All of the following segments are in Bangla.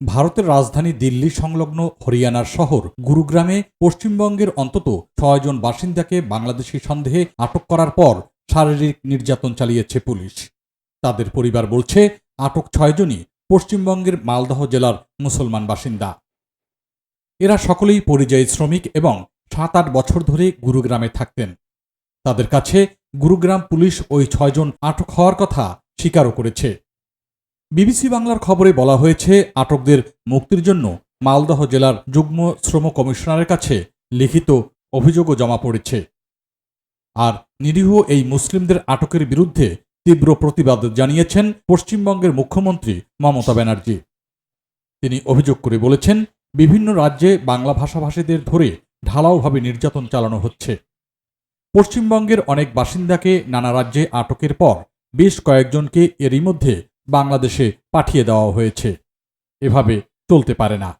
ভারতের রাজধানী দিল্লি সংলগ্ন হরিয়ানার শহর গুরুগ্রামে পশ্চিমবঙ্গের অন্তত ছয়জন বাসিন্দাকে বাংলাদেশি সন্দেহে আটক করার পর শারীরিক নির্যাতন চালিয়েছে পুলিশ। তাদের পরিবার বলছে, আটক ছয়জনই পশ্চিমবঙ্গের মালদহ জেলার মুসলমান বাসিন্দা। এরা সকলেই পরিযায়ী শ্রমিক এবং সাত আট বছর ধরে গুরুগ্রামে থাকতেন। তাদের কাছে গুরুগ্রাম পুলিশ ওই ছয়জন আটক হওয়ার কথা স্বীকারও করেছে। বিবিসি বাংলার খবরে বলা হয়েছে, আটকদের মুক্তির জন্য মালদহ জেলার যুগ্ম শ্রম কমিশনারের কাছে লিখিত অভিযোগও জমা পড়েছে। আর নিরীহ এই মুসলিমদের আটকের বিরুদ্ধে তীব্র প্রতিবাদ জানিয়েছেন পশ্চিমবঙ্গের মুখ্যমন্ত্রী মমতা ব্যানার্জি। তিনি অভিযোগ করে বলেছেন, বিভিন্ন রাজ্যে বাংলা ভাষাভাষীদের ধরে ঢালাওভাবে নির্যাতন চালানো হচ্ছে। পশ্চিমবঙ্গের অনেক বাসিন্দাকে নানা রাজ্যে আটকের পর বেশ কয়েকজনকে এরই মধ্যে বাংলাদেশে পাঠিয়ে দেওয়া হয়েছে। এভাবে চলতে পারে না।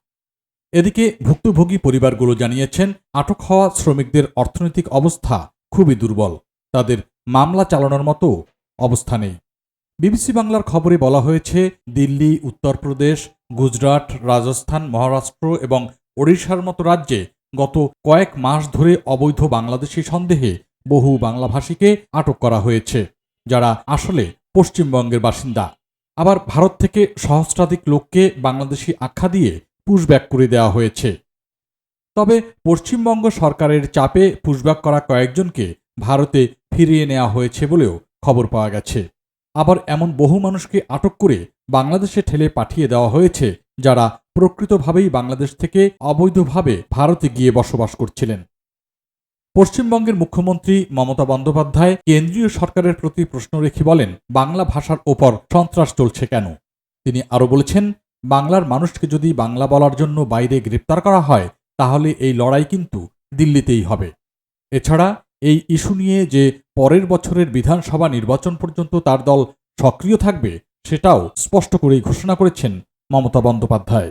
এদিকে ভুক্তভোগী পরিবারগুলো জানিয়েছেন, আটক হওয়া শ্রমিকদের অর্থনৈতিক অবস্থা খুবই দুর্বল। তাদের মামলা চালানোর মতো অবস্থা নেই। বিবিসি বাংলার খবরে বলা হয়েছে, দিল্লি, উত্তরপ্রদেশ, গুজরাট, রাজস্থান, মহারাষ্ট্র এবং ওড়িশার মতো রাজ্যে গত কয়েক মাস ধরে অবৈধ বাংলাদেশি সন্দেহে বহু বাংলাভাষীকে আটক করা হয়েছে, যারা আসলে পশ্চিমবঙ্গের বাসিন্দা। আবার ভারত থেকে সহস্রাধিক লোককে বাংলাদেশি আখ্যা দিয়ে পুশব্যাক করে দেওয়া হয়েছে। তবে পশ্চিমবঙ্গ সরকারের চাপে পুশব্যাক করা কয়েকজনকে ভারতে ফিরিয়ে নেওয়া হয়েছে বলেও খবর পাওয়া গেছে। আবার এমন বহু মানুষকে আটক করে বাংলাদেশে ঠেলে পাঠিয়ে দেওয়া হয়েছে যারা প্রকৃতভাবেই বাংলাদেশ থেকে অবৈধভাবে ভারতে গিয়ে বসবাস করছিলেন। পশ্চিমবঙ্গের মুখ্যমন্ত্রী মমতা বন্দ্যোপাধ্যায় কেন্দ্রীয় সরকারের প্রতি প্রশ্ন রেখে বলেন, বাংলা ভাষার ওপর সন্ত্রাস চলছে কেন? তিনি আরও বলেছেন, বাংলার মানুষকে যদি বাংলা বলার জন্য বাইরে গ্রেপ্তার করা হয়, তাহলে এই লড়াই কিন্তু দিল্লিতেই হবে। এছাড়া এই ইস্যু নিয়ে যে পরের বছরের বিধানসভা নির্বাচন পর্যন্ত তার দল সক্রিয় থাকবে, সেটাও স্পষ্ট করেই ঘোষণা করেছেন মমতা বন্দ্যোপাধ্যায়।